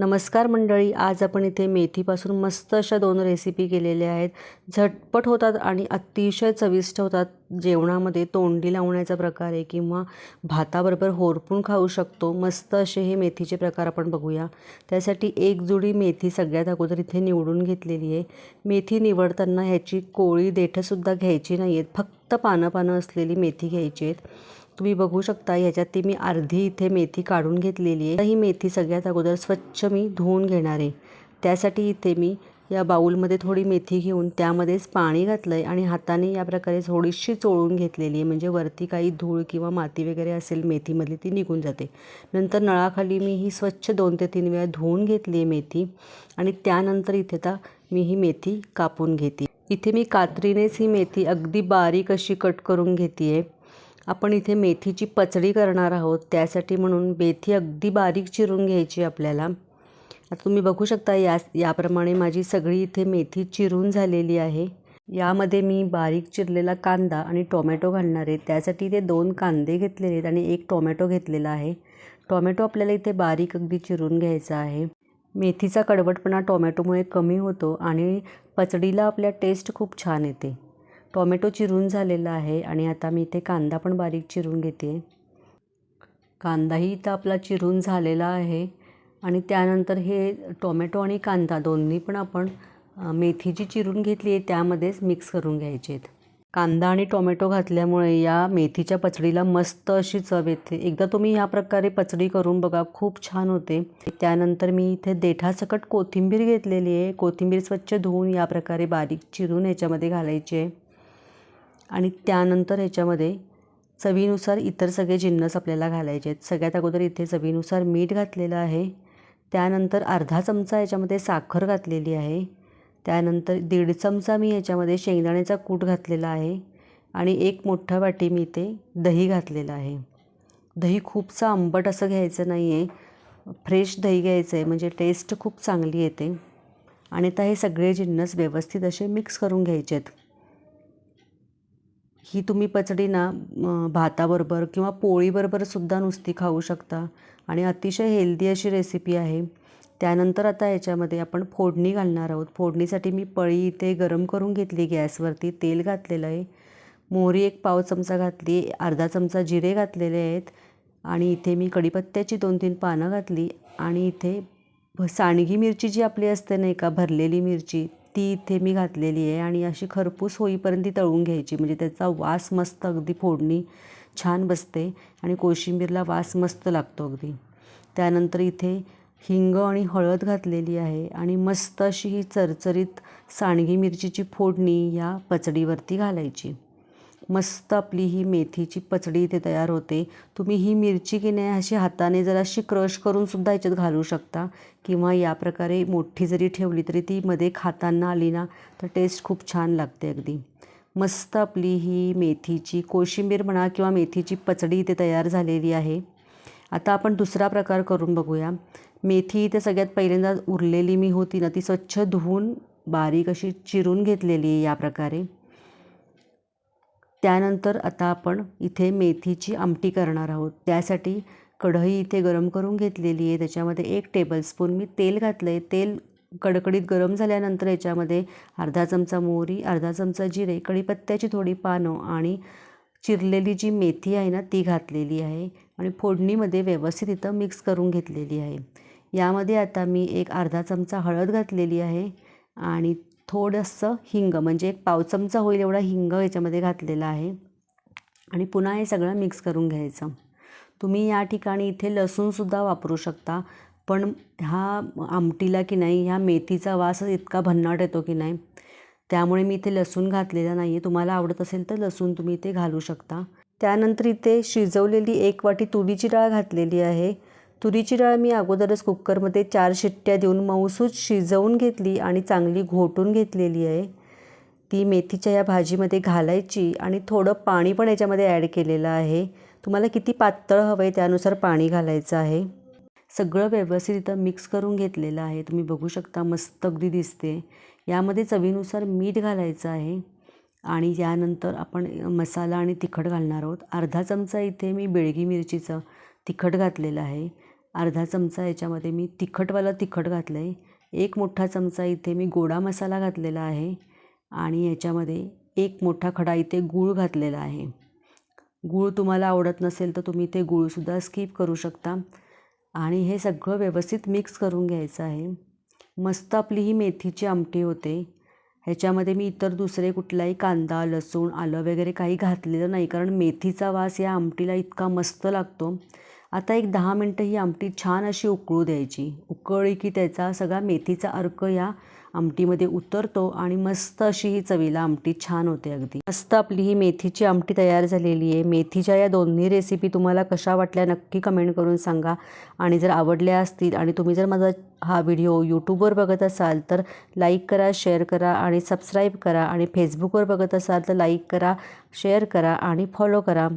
नमस्कार मंडळी आज आपण इथे मेथीपासून मस्त अशा दोन रेसिपी केलेल्या आहेत. झटपट होतात आणि अतिशय चविष्ट होतात. जेवणामध्ये तोंडी लावण्याचा प्रकार आहे किंवा भाताबरोबर होरपून खाऊ शकतो. मस्त असे हे मेथीचे प्रकार आपण बघूया. त्यासाठी एक जुडी मेथी सगळ्यात अगोदर इथे निवडून घेतलेली आहे. मेथी निवडताना ह्याची कोळी देठंसुद्धा घ्यायची नाही आहेत फक्त पानं पानं असलेली मेथी घ्यायची आहेत. तुम्ही बघू शकता ह्याच्यात ती मी अर्धी इथे मेथी काढून घेतलेली आहे. ही मेथी सगळ्यात अगोदर स्वच्छ मी धुवून घेणार आहे. त्यासाठी इथे मी या बाऊलमध्ये थोडी मेथी घेऊन त्यामध्येच पाणी घातलं आहे आणि हाताने या प्रकारे थोडीशी चोळून घेतलेली आहे. म्हणजे वरती काही धूळ किंवा माती वगैरे असेल मेथीमधली ती निघून जाते. नंतर नळाखाली मी ही स्वच्छ दोन ते तीन वेळा धुवून घेतली आहे मेथी आणि त्यानंतर इथे आता मी ही मेथी कापून घेते. इथे मी कात्रीनेच ही मेथी अगदी बारीक अशी कट करून घेते आहे. आपण इथे मेथीची पचडी करणार आहोत. त्यासाठी म्हणून मेथी अगदी बारीक चिरून घ्यायची आपल्याला. आता तुम्ही बघू शकता या याप्रमाणे माझी सगळी इथे मेथी चिरून झालेली आहे. यामध्ये मी बारीक चिरलेला कांदा आणि टोमॅटो घालणार आहे. त्यासाठी ते दोन कांदे घेतलेले आहेत आणि एक टोमॅटो घेतलेला आहे. टोमॅटो आपल्याला इथे बारीक अगदी चिरून घ्यायचा आहे. मेथीचा कडवटपणा टोमॅटोमुळे कमी होतो आणि पचडीला आपल्या टेस्ट खूप छान येते. टोमॅटो चिरून झालेला आहे आणि आता मी इथे कांदा पण बारीक चिरून घेते. कांदाही इथं आपला चिरून झालेला आहे आणि त्यानंतर हे टोमॅटो आणि कांदा दोन्ही पण आपण मेथी जी चिरून घेतली आहे त्यामध्येच मिक्स करून घ्यायचे आहेत कांदा आणि टोमॅटो घातल्यामुळे या मेथीच्या पचडीला मस्त अशी चव येते. एकदा तुम्ही ह्या प्रकारे पचडी करून बघा खूप छान होते. त्यानंतर मी इथे देठासकट कोथिंबीर घेतलेली आहे. कोथिंबीर स्वच्छ धुवून या प्रकारे बारीक चिरून याच्यामध्ये घालायची आहे. आणि त्यानंतर ह्याच्यामध्ये चवीनुसार इतर सगळे जिन्नस आपल्याला घालायचे आहेत. सगळ्यात अगोदर इथे चवीनुसार मीठ घातलेलं आहे. त्यानंतर अर्धा चमचा याच्यामध्ये साखर घातलेली आहे. त्यानंतर दीड चमचा मी याच्यामध्ये शेंगदाण्याचा कूट घातलेला आहे. आणि एक मोठा वाटी मी इथे दही घातलेलं आहे. दही खूपचं आंबट असं घ्यायचं नाही आहे फ्रेश दही घ्यायचं आहे म्हणजे टेस्ट खूप चांगली येते. आणि आता हे सगळे जिन्नस व्यवस्थित असे मिक्स करून घ्यायचे आहेत. ही तुम्ही पचडी ना भाताबरोबर किंवा पोळीबरोबरसुद्धा नुसती खाऊ शकता. आणि अतिशय हेल्दी अशी रेसिपी आहे. त्यानंतर आता याच्यामध्ये आपण फोडणी घालणार आहोत. फोडणीसाठी मी पळी इथे गरम करून घेतली गॅसवरती. तेल घातलेलं आहे. मोहरी एक पाव चमचा घातली. अर्धा चमचा जिरे घातलेले आहेत. आणि इथे मी कढीपत्त्याची दोन तीन पानं घातली. आणि इथे सांडगी मिरची जी आपली असते नाही का भरलेली मिरची ती इथे मी घातलेली आहे आणि अशी खरपूस होईपर्यंत ती तळून घ्यायची. म्हणजे त्याचा वास मस्त अगदी फोडणी छान बसते आणि कोशिंबीरला वास मस्त लागतो अगदी. त्यानंतर इथे हिंग आणि हळद घातलेली आहे आणि मस्त अशी ही चरचरीत सांडगी मिरचीची फोडणी या पचडीवरती घालायची. मस्त आपली ही मेथीची पचडी इथे तयार होते. तुम्ही ही मिरची की नाही अशी हाताने जराशी क्रश करूनसुद्धा याच्यात घालू शकता. किंवा या प्रकारे मोठी जरी ठेवली तरी ती मध्ये खाताना आली ना तर टेस्ट खूप छान लागते अगदी. मस्त आपली ही मेथीची कोशिंबीर म्हणा किंवा मेथीची पचडी इथे तयार झालेली आहे. आता आपण दुसरा प्रकार करून बघूया. मेथी इथे सगळ्यात पहिल्यांदा उरलेली मी होती ना ती स्वच्छ धुवून बारीक अशी चिरून घेतलेली आहे या प्रकारे. त्यानंतर आता आपण इथे मेथीची आमटी करणार आहोत. त्यासाठी कढई इथे गरम करून घेतलेली आहे. त्याच्यामध्ये एक टेबलस्पून मी तेल घातलं आहे तेल कडकडीत गरम झाल्यानंतर याच्यामध्ये अर्धा चमचा मोहरी अर्धा चमचा जिरे कढीपत्त्याची थोडी पानं आणि चिरलेली जी मेथी आहे ना ती घातलेली आहे आणि फोडणीमध्ये व्यवस्थित इथं मिक्स करून घेतलेली आहे. यामध्ये आता मी एक अर्धा चमचा हळद घातलेली आहे आणि थोडंसं हिंग म्हणजे एक पाव चमचा होईल एवढा हिंग याच्यामध्ये घातलेला आहे. आणि पुन्हा हे सगळं मिक्स करून घ्यायचं. तुम्ही या ठिकाणी इथे लसूणसुद्धा वापरू शकता पण ह्या आमटीला की नाही ह्या मेथीचा वास इतका भन्नाट येतो की नाही त्यामुळे मी इथे लसूण घातलेला नाही आहे तुम्हाला आवडत असेल तर लसूण तुम्ही इथे घालू शकता. त्यानंतर इथे शिजवलेली एक वाटी तुरीची डाळ घातलेली आहे. तुरीची डाळ मी अगोदरच कुकरमध्ये चार शिट्ट्या देऊन मऊसूच शिजवून घेतली आणि चांगली घोटून घेतलेली आहे. ती मेथीच्या या भाजीमध्ये घालायची आणि थोडं पाणी पण याच्यामध्ये ॲड केलेलं आहे. तुम्हाला किती पातळ हवं आहे त्यानुसार पाणी घालायचं आहे. सगळं व्यवस्थित इथं मिक्स करून घेतलेलं आहे. तुम्ही बघू शकता मस्त अगदी दिसते. यामध्ये चवीनुसार मीठ घालायचं आहे. आणि यानंतर आपण मसाला आणि तिखट घालणार आहोत. अर्धा चमचा इथे मी बेळगी मिरचीचं तिखट घातलेलं आहे. अर्धा चमचा याच्यामध्ये मी तिखटवाला तिखट घातलं आहे एक मोठा चमचा इथे मी गोडा मसाला घातलेला आहे आणि याच्यामध्ये एक मोठा खडा इथे गूळ घातलेला आहे. गूळ तुम्हाला आवडत नसेल तर तुम्ही ते गूळसुद्धा स्किप करू शकता. आणि हे सगळं व्यवस्थित मिक्स करून घ्यायचं आहे. मस्त आपली ही मेथीची आमटी होते. ह्याच्यामध्ये मी इतर दुसरे कुठलाही कांदा लसूण आलं वगैरे काही घातलेलं नाही कारण मेथीचा वास या आमटीला इतका मस्त लागतो. आता एक दहा मिनटं ही आमटी छान अशी उकळू द्यायची. उकळी की त्याचा सगळा मेथीचा अर्क या आमटीमध्ये उतरतो आणि मस्त अशी ही चवीला आमटी छान होते अगदी. मस्त आपली ही मेथीची आमटी तयार झालेली आहे. मेथीच्या या दोन्ही रेसिपी तुम्हाला कशा वाटल्या नक्की कमेंट करून सांगा. आणि जर आवडल्या असतील आणि तुम्ही जर माझा हा व्हिडिओ यूट्यूबवर बघत असाल तर लाईक करा शेअर करा आणि सबस्क्राईब करा. आणि फेसबुकवर बघत असाल तर लाईक करा शेअर करा आणि फॉलो करा.